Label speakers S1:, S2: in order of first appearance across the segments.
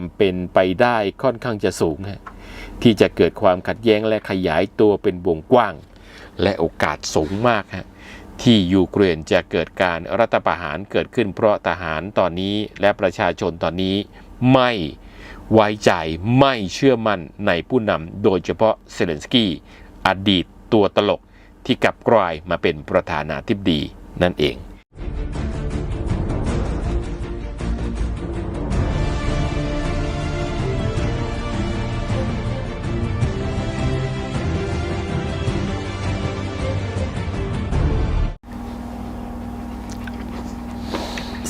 S1: ความเป็นไปได้ค่อนข้างจะสูงฮะที่จะเกิดความขัดแย้งและขยายตัวเป็นวงกว้าง และโอกาสสูงมากฮะที่ยูเครนจะเกิดการรัฐประหารเกิดขึ้นเพราะทหารตอนนี้และประชาชนตอนนี้ไม่ไว้ใจไม่เชื่อมั่นในผู้นำโดยเฉพาะเซเลนสกี้อดีตตัวตลกที่กลับกลายมาเป็นประธานาธิบดีนั่นเอง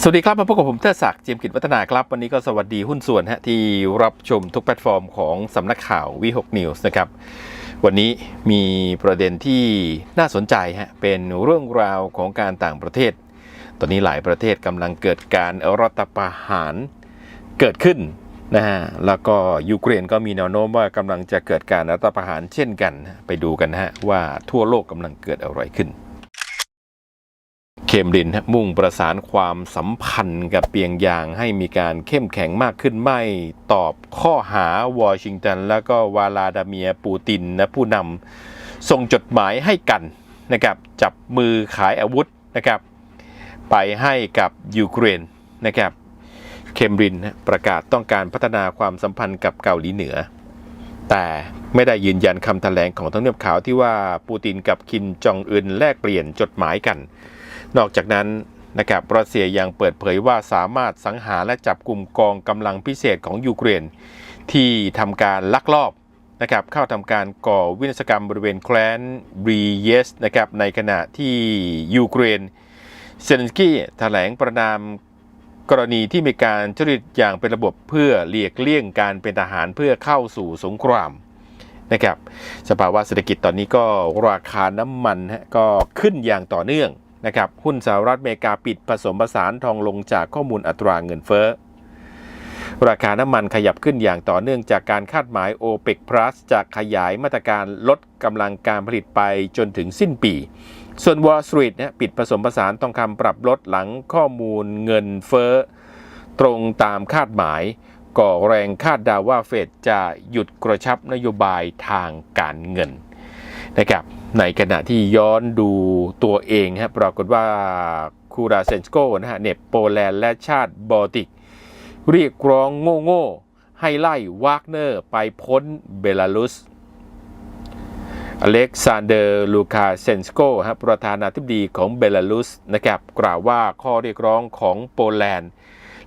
S1: สวัสดีครับมาพบกับผมเทอศักดิ์เจียมกิจวัฒนาครับ วันนี้ก็สวัสดีหุ้นส่วนฮะที่รับชมทุกแพลตฟอร์มของสำนักข่าววีหกนิวส์นะครับ วันนี้มีประเด็นที่น่าสนใจฮะเป็นเรื่องราวของการต่างประเทศ ตอนนี้หลายประเทศกำลังเกิดการรัฐประหารเกิดขึ้นนะฮะแล้วก็ยูเครนก็มีแนวโน้มว่ากำลังจะเกิดการรัฐประหารเช่นกัน ไปดูกันฮะว่าทั่วโลกกำลังเกิดอะไรขึ้น เคมรินมุ่งประสานความสัมพันธ์กับเปียงยางให้มีการเข้มแข็งมากขึ้นไม่ตอบข้อหาวอชิงตัน แล้วก็วาลาดาเมียปูตินนะผู้นำส่งจดหมายให้กันนะครับจับมือขายอาวุธนะครับไปให้กับยูเครนนะครับเคมรินประกาศต้องการพัฒนาความสัมพันธ์กับเกาหลีเหนือ แต่ไม่ได้ยืนยันคำแถลงของทั้งเนียบขาวที่ว่าปูตินกับคิมจองอึนแลกเปลี่ยนจดหมายกัน นอกจากนั้นนะครับรัสเซียยังเปิดเผยว่าสามารถสังหารและจับกลุ่มกองกำลังพิเศษของยูเครน ที่ทำการลักลอบนะครับเข้าทำการก่อวินาศกรรมบริเวณแคว้นบรีเยสนะครับในขณะที่ยูเครนเซเลนสกี้แถลงประนามกรณีที่มีการจริตอย่างเป็นระบบเพื่อเลียกเลี่ยงการเป็นทหารเพื่อเข้าสู่สงครามนะครับสภาวะเศรษฐกิจตอนนี้ก็ราคาน้ำมันก็ขึ้นอย่างต่อเนื่อง นะครับหุ้นสหรัฐอเมริกาปิดผสมผสานทองลงจากข้อมูลอัตราเงินเฟ้อ ราคาน้ำมันขยับขึ้นอย่างต่อเนื่องจากการคาดหมาย o p e c Plus จะขยายมาตรการลดกำลังการผลิตไปจนถึงสิ้นปี ส่วน Wall Street เนี่ยปิดผสมผสานทองคำปรับลดหลังข้อมูลเงินเฟ้อ ตรงตามคาดหมาย ก่อแรงคาดดาวว่าเฟดจะหยุดกระชับนโยบายทางการเงินนะครับ ในขณะที่ย้อนดูตัวเองฮะปรากฏว่าคูราเซนสโกนะฮะเนปโปแลนด์และชาติบอลติก เรียกร้องโง่ๆ ให้ไล่วากเนอร์ไปพ้นเบลารุส อเล็กซานเดอร์ลูคาเซนสโกฮะประธานาธิบดีของเบลารุสนะครับกล่าวว่าข้อเรียกร้องของโปแลนด์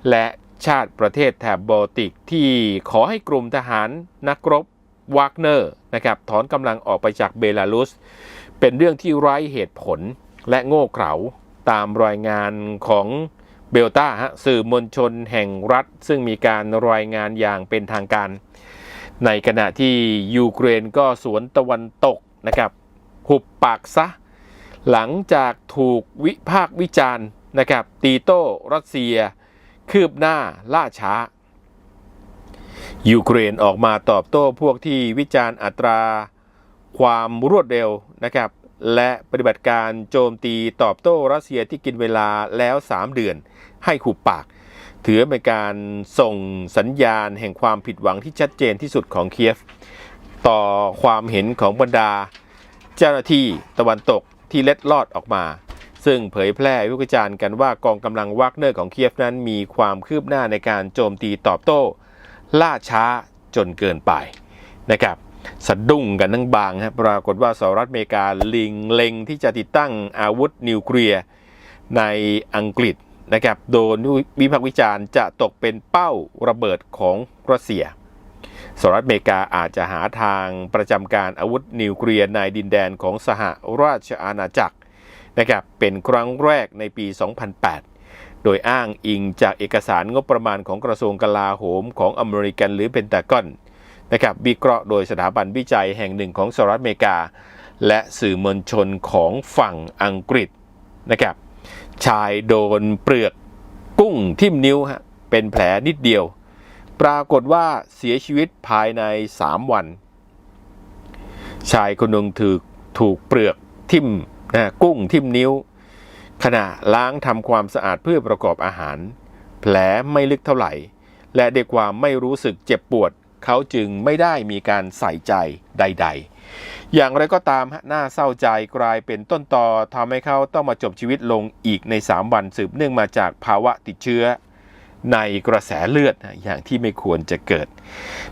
S1: และชาติประเทศแถบบอลติกที่ขอให้กลุ่มทหารนักรบ วากเนอร์นะครับถอนกำลังออกไปจากเบลารุส เป็นเรื่องที่ไร้เหตุผลและโง่เขลาตามรายงานของเบลตาฮะสื่อมวลชนแห่งรัฐ ซึ่งมีการรายงานอย่างเป็นทางการ ในขณะที่ยูเครนก็สวนตะวันตกนะครับหุบปากซะ หลังจากถูกวิพากษ์วิจารณ์นะครับตีโต้รัสเซีย คืบหน้าล่าช้า ยูเครนออกมาตอบโต้พวกที่วิจารณ์อัตราความรวดเร็วนะครับ และปฏิบัติการโจมตีตอบโต้รัสเซียที่กินเวลาแล้ว 3 เดือน ให้ขุบปาก ถือเป็นการส่งสัญญาณแห่งความผิดหวังที่ชัดเจนที่สุดของเคียฟ ต่อความเห็นของบรรดา เจ้าหน้าที่ตะวันตกที่เล็ดลอดออกมา ซึ่งเผยแพร่วิจารณ์กันว่ากองกำลังวากเนอร์ของเคียฟนั้นมีความคืบหน้าในการโจมตีตอบโต้ ล่าช้าจนเกินไปนะครับสะดุ้งกันทั้งบางฮะปรากฏว่าสหรัฐอเมริกาลิงเล็งที่จะติดตั้งอาวุธนิวเคลียร์ในอังกฤษนะครับโดนวิพากษ์วิจารณ์จะตกเป็นเป้าระเบิดของรัสเซียสหรัฐอเมริกาอาจจะหาทางประจำการอาวุธนิวเคลียร์ในดินแดนของสหราชอาณาจักรนะครับเป็นครั้งแรกในปี 2008 โดยอ้างอิงจากเอกสารงบประมาณของกระทรวงกลาโหมของอเมริกันหรือเพนตากอนนะครับวิเคราะห์โดยสถาบันวิจัยแห่งหนึ่งของสหรัฐอเมริกา และสื่อมวลชนของฝั่งอังกฤษนะครับชายโดนเปลือกกุ้งทิ่มนิ้วฮะเป็นแผลนิดเดียว ปรากฏว่าเสียชีวิตภายใน 3 วัน ชายคนหนึ่งถูกถูกเปลือกทิ่มนะกุ้งทิ่มนิ้ว ขณะล้างทำความสะอาดเพื่อประกอบอาหาร แผลไม่ลึกเท่าไหร่ และด้วยความไม่รู้สึกเจ็บปวด เขาจึงไม่ได้มีการใส่ใจใด ๆ อย่างไรก็ตามฮะน่าเศร้าใจกลายเป็นต้นตอทำให้เขาต้องมาจบชีวิตลงอีกใน 3 วันสืบเนื่องมาจากภาวะติดเชื้อ ในกระแสเลือดอย่างที่ไม่ควรจะเกิด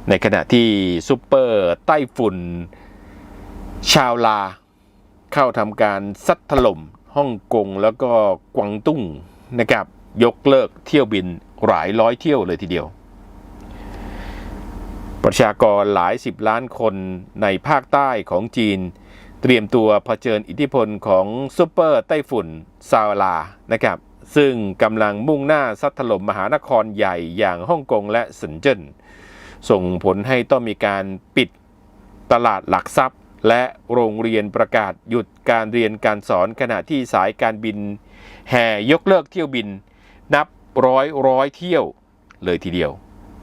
S1: ในขณะที่ซูเปอร์ไต้ฝุ่นชาวลา เข้าทำการซัดถล่ม ฮ่องกงแล้วก็กวางตุ้งนะครับ ยกเลิกเที่ยวบินหลายร้อยเที่ยวเลยทีเดียว ประชากรหลายสิบล้านคนในภาคใต้ของจีน เตรียมตัวเผชิญอิทธิพลของซูเปอร์ไต้ฝุ่นซาลานะครับ ซึ่งกำลังมุ่งหน้าซัดถล่มมหานครใหญ่อย่างฮ่องกงและสินเจิ้นส่งผลให้ต้องมีการปิดตลาดหลักทรัพย์ และโรงเรียนประกาศหยุดการเรียนการสอนขณะที่สายการบิน แห่ยกเลิกเที่ยวบิน นับร้อยร้อยเที่ยวเลยทีเดียว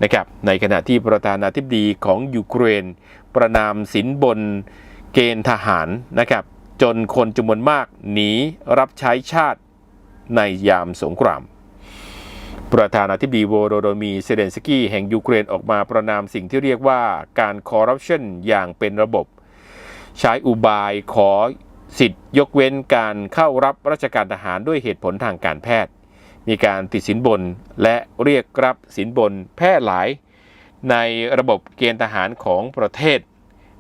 S1: นะครับในขณะที่ประธานาธิบดีของยูเครน ประนามสินบนเกณฑ์ทหารนะครับจนคนจำนวนมากหนีรับใช้ชาติในยามสงคราม ประธานาธิบดีโวโรโดมีเซเลนสกี้แห่งยูเครนออกมาประนามสิ่งที่เรียกว่าการคอร์รัปชันอย่างเป็นระบบ ใช้อุบายขอสิทธิ์ยกเว้นการเข้ารับราชการทหารด้วยเหตุผลทางการแพทย์ มีการติดสินบนและเรียกรับสินบนแพร่หลาย ในระบบเกณฑ์ทหารของประเทศ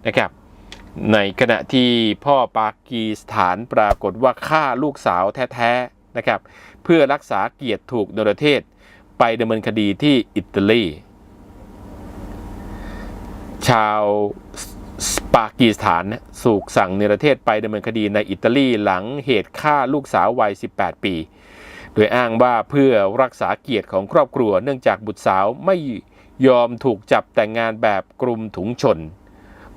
S1: นะครับในขณะที่พ่อปากีสถานปรากฏว่าฆ่าลูกสาวแท้ๆนะครับเพื่อรักษาเกียรติถูกนรเทศ ไปดำเนินคดีที่อิตาลี ชาว ปากีสถานสูกสั่งเนรเทศไปดำเนินคดีในอิตาลีหลังเหตุฆ่าลูกสาววัย 18 ปี โดยอ้างว่าเพื่อรักษาเกียรติของครอบครัวเนื่องจากบุตรสาวไม่ยอมถูกจับแต่งงานแบบกลุ่มถุงชน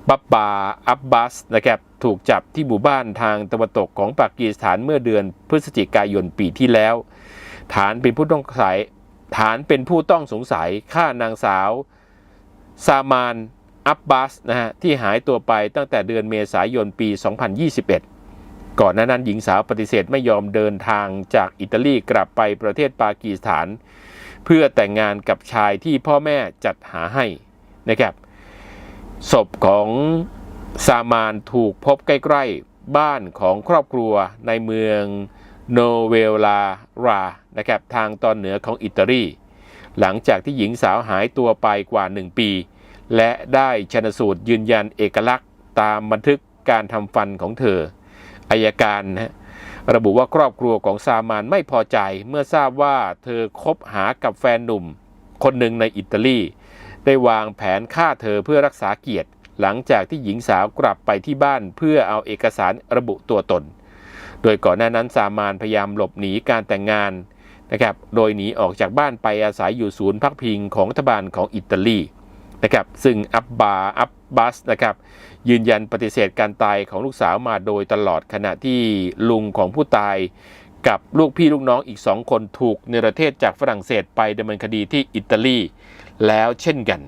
S1: บับบาอับบาสนะครับถูกจับที่หมู่บ้านทางตะวันตกของปากีสถานเมื่อเดือนพฤศจิกายนปีที่แล้ว ฐานเป็นผู้ต้องสงสัยฐานเป็นผู้ต้องสงสัยฆ่านางสาว ซามาน อับบาสนะฮะที่หายตัวไปตั้งแต่เดือนเมษายนปี 2021 ก่อนหน้านั้นหญิงสาวปฏิเสธไม่ยอมเดินทางจากอิตาลีกลับไปประเทศปากีสถาน เพื่อแต่งงานกับชายที่พ่อแม่จัดหาให้นะครับศพของซามานถูกพบใกล้ ๆ บ้านของครอบครัวในเมืองโนเวลารานะครับทางตอนเหนือของอิตาลี หลังจากที่หญิงสาวหายตัวไปกว่า 1 ปี และได้ชนสูตรยืนยันเอกลักษณ์ ตามบันทึกการทำฟันของเธออายการนะระบุว่าครอบครัวของซามานไม่พอใจเมื่อทราบว่าเธอคบหากับแฟนหนุ่ม คนหนึ่งในอิตาลี ได้วางแผนฆ่าเธอเพื่อรักษาเกียรติ หลังจากที่หญิงสาวกลับไปที่บ้านเพื่อเอาเอกสารระบุตัวตน โดยก่อนหน้านั้นซามานพยายามหลบหนีการแต่งงานนะครับ โดยหนีออกจากบ้านไปอาศัยอยู่ศูนย์พักพิงของรัฐบาลของอิตาลี นะครับ ซึ่งอับบาอับบัสนะครับยืนยันปฏิเสธการตายของลูกสาวมาโดยตลอดขณะที่ลุงของผู้ตาย กับลูกพี่ลูกน้องอีกสองคนถูกเนรเทศจากฝรั่งเศสไปดำเนินคดีที่อิตาลีแล้วเช่นกัน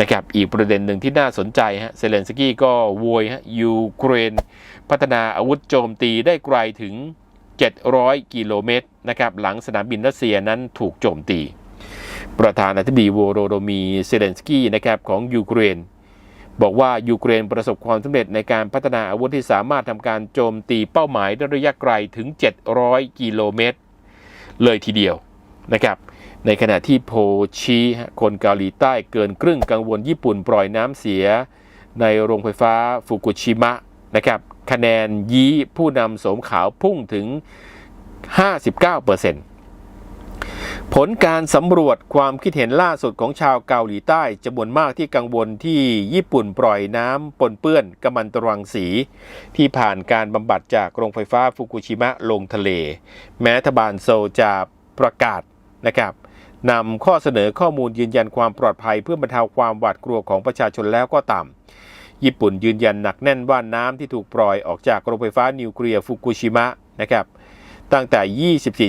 S1: นะครับอีกประเด็นหนึ่งที่น่าสนใจฮะเซเลนสกี้ก็โวยฮะยูเครน พัฒนาอาวุธโจมตีได้ไกลถึง 700 กิโลเมตรนะครับหลังสนามบินรัสเซียนั้นถูกโจมตี ประธานาธิบดีโวโรโดมีเซเลนสกี้นะครับของยูเครน บอกว่ายูเครนประสบความสำเร็จในการพัฒนาอาวุธที่สามารถทำการโจมตีเป้าหมายได้ระยะไกลถึง 700 กิโลเมตร เลยทีเดียวนะครับในขณะที่โพชีคนเกาหลีใต้เกินครึ่งกังวลญี่ปุ่นปล่อยน้ำเสีย ในโรงไฟฟ้าฟุกุชิมะนะครับคะแนนยี้ผู้นำโสมขาวพุ่งถึง 59% ผลการสำรวจความคิดเห็นล่าสุดของชาวเกาหลีใต้จำนวนมากที่กังวลที่ญี่ปุ่นปล่อยน้ำปนเปื้อนกัมมันตรังสี ที่ผ่านการบำบัดจากโรงไฟฟ้าฟุกุชิมะลงทะเล แม้รัฐบาลโซจะประกาศนะครับนำข้อเสนอข้อมูลยืนยันความปลอดภัยเพื่อบรรเทาความหวาดกลัวของประชาชนแล้วก็ตามญี่ปุ่นยืนยันหนักแน่นว่าน้ำที่ถูกปล่อยออกจากโรงไฟฟ้านิวเคลียร์ฟุกุชิมะนะครับ ตั้งแต่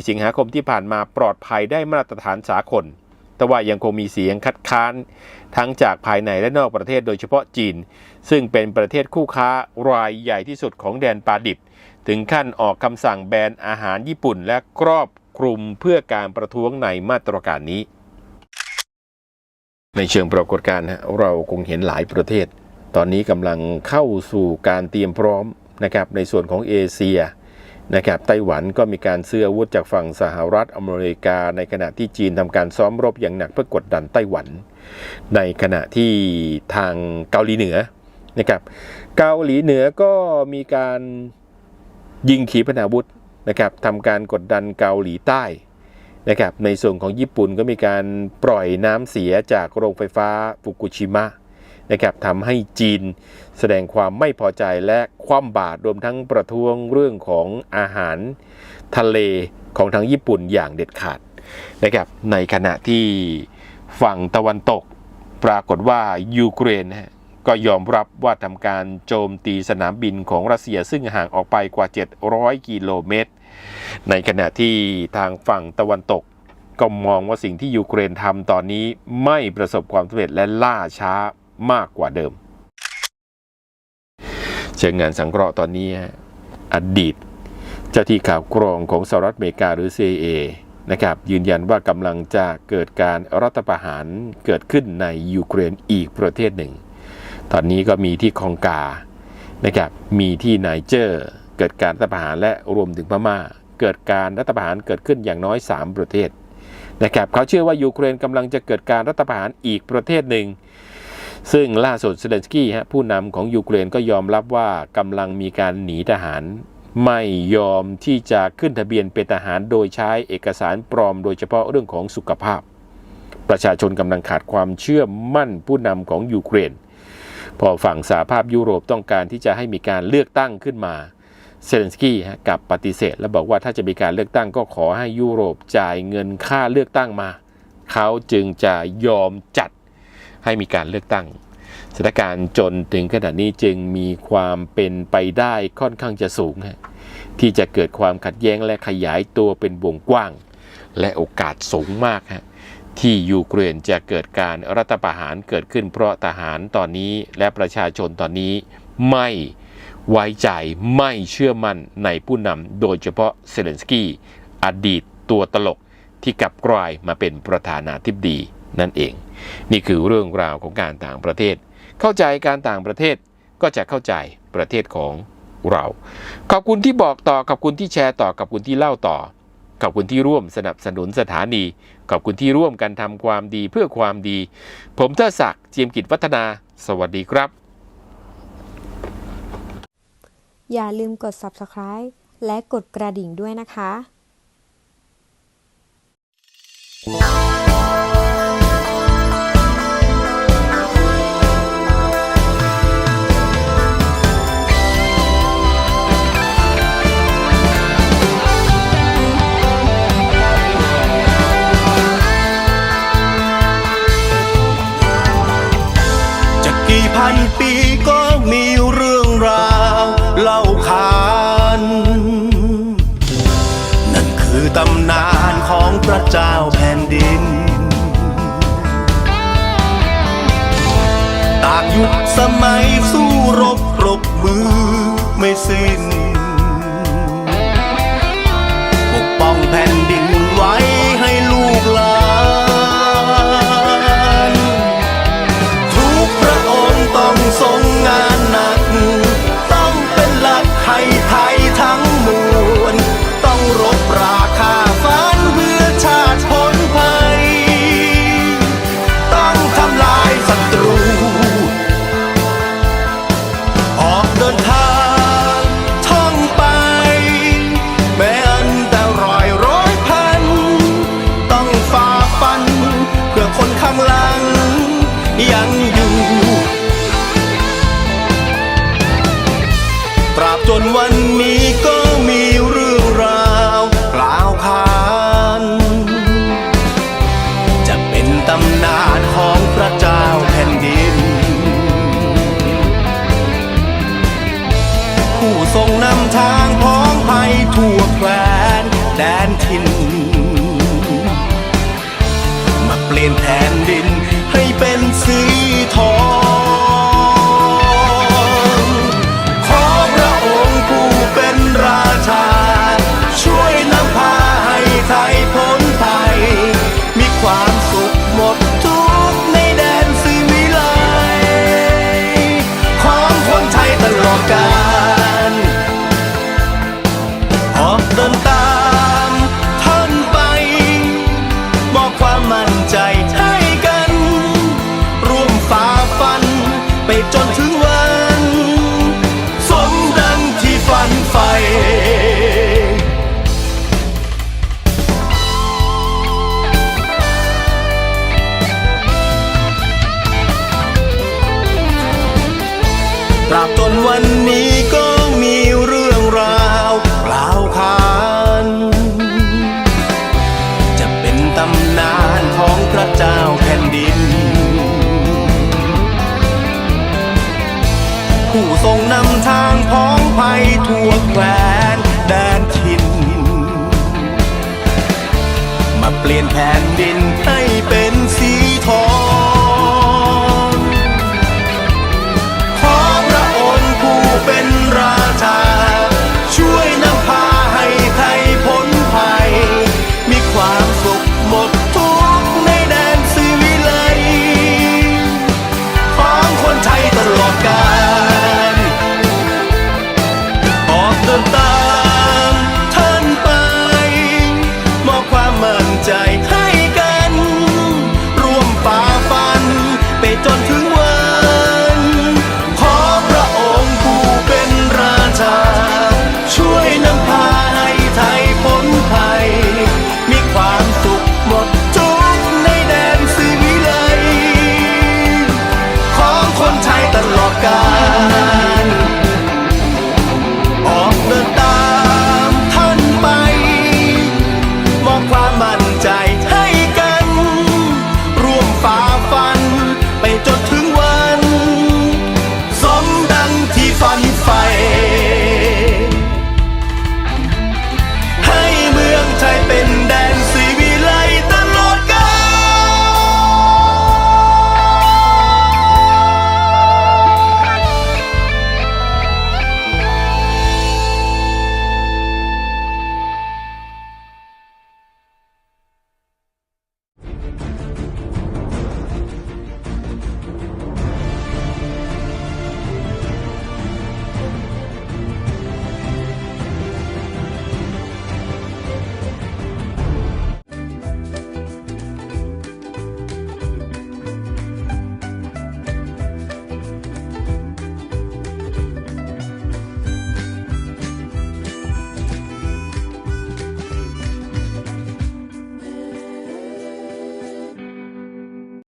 S1: 24 สิงหาคมที่ผ่านมาปลอดภัยได้มาตรฐานสากล แต่ว่ายังคงมีเสียงคัดค้าน ทั้งจากภายในและนอกประเทศโดยเฉพาะจีน ซึ่งเป็นประเทศคู่ค้ารายใหญ่ที่สุดของแดนปาดิบ ถึงขั้นออกคำสั่งแบนอาหารญี่ปุ่น และครอบคลุมเพื่อการประท้วงในมาตรการนี้ ในเชิงปรากฏการณ์เราคงเห็นหลายประเทศ ตอนนี้กำลังเข้าสู่การเตรียมพร้อมนะครับในส่วนของเอเชีย นะครับไต้หวันก็มีการซื้ออาวุธจากฝั่งสหรัฐอเมริกา ในขณะที่จีนทำการซ้อมรบอย่างหนักเพื่อกดดันไต้หวัน ในขณะที่ทางเกาหลีเหนือนะครับเกาหลีเหนือก็มีการยิงขีปนาวุธนะครับทำการกดดันเกาหลีใต้นะครับในส่วนของญี่ปุ่นก็มีการปล่อยน้ำเสียจากโรงไฟฟ้าฟุกุชิมะนะครับทำให้จีน แสดงความไม่พอใจและคว่ำบาตรรวมทั้งประท้วงเรื่องของอาหารทะเลของทางญี่ปุ่นอย่างเด็ดขาดนะครับในขณะที่ฝั่งตะวันตกปรากฏว่ายูเครนก็ยอมรับว่าทำการโจมตีสนามบินของรัสเซียซึ่งห่างออกไปกว่า 700 กิโลเมตร ในขณะที่ทางฝั่งตะวันตกก็มองว่าสิ่งที่ยูเครนทำตอนนี้ไม่ประสบความสำเร็จและล่าช้ามากกว่าเดิม เชิงงานสังเคราะห์ตอนนี้อดีต เจ้าที่ข่าวกรองของสหรัฐอเมริกาหรือ CIA นะครับยืนยันว่ากำลังจะเกิดการรัฐประหารเกิดขึ้นในยูเครนอีกประเทศหนึ่ง ตอนนี้ก็มีที่คองกานะครับมีที่ไนเจอร์เกิดการรัฐประหารและรวมถึงพม่า เกิดการรัฐประหารเกิดขึ้นอย่างน้อย 3 ประเทศนะครับเขาเชื่อว่ายูเครนกำลังจะเกิดการรัฐประหารอีกประเทศหนึ่ง ซึ่งล่าสุดเซเลนสกี้ฮะผู้นำของยูเครนก็ยอมรับว่ากำลังมีการหนีทหาร ไม่ยอมที่จะขึ้นทะเบียนเป็นทหารโดยใช้เอกสารปลอมโดยเฉพาะเรื่องของสุขภาพ ประชาชนกำลังขาดความเชื่อมั่นผู้นำของยูเครน พอฝั่งสหภาพยุโรปต้องการที่จะให้มีการเลือกตั้งขึ้นมาเซเลนสกี้กับปฏิเสธ และบอกว่าถ้าจะมีการเลือกตั้งก็ขอให้ยุโรปจ่ายเงินค่าเลือกตั้งมา เขาจึงจะยอมจัด ให้มีการเลือกตั้งสถานการณ์จนถึงขนาดนี้จึงมีความเป็นไปได้ค่อนข้างจะสูง ที่จะเกิดความขัดแย้งและขยายตัวเป็นวงกว้าง และโอกาสสูงมากฮะที่ยูเครนจะเกิดการรัฐประหารเกิดขึ้นเพราะทหารตอนนี้และประชาชนตอนนี้ไม่ไว้ใจไม่เชื่อมั่นในผู้นำโดยเฉพาะเซเลนสกี้อดีตตัวตลกที่กลับกลายมาเป็นประธานาธิบดีนั่นเอง นี่คือเรื่องราวของการต่างประเทศ เข้าใจการต่างประเทศก็จะเข้าใจประเทศของเรา ขอบคุณที่บอกต่อ ขอบคุณที่แชร์ต่อ ขอบคุณที่เล่าต่อ ขอบคุณที่ร่วมสนับสนุนสถานี ขอบคุณที่ร่วมกันทำความดีเพื่อความดี ผมเทอศักดิ์เจียมกิจวัฒนา สวัสดีครับ
S2: อย่าลืมกด subscribe และกดกระดิ่งด้วยนะคะ
S3: จะ มัยสู้รบปรบมือไม่สิ้น นแผ่นดินให้เป็น ภัยทั่วแคว้นแดนทิน มาเปลี่ยนแผ่นดินให้เป็น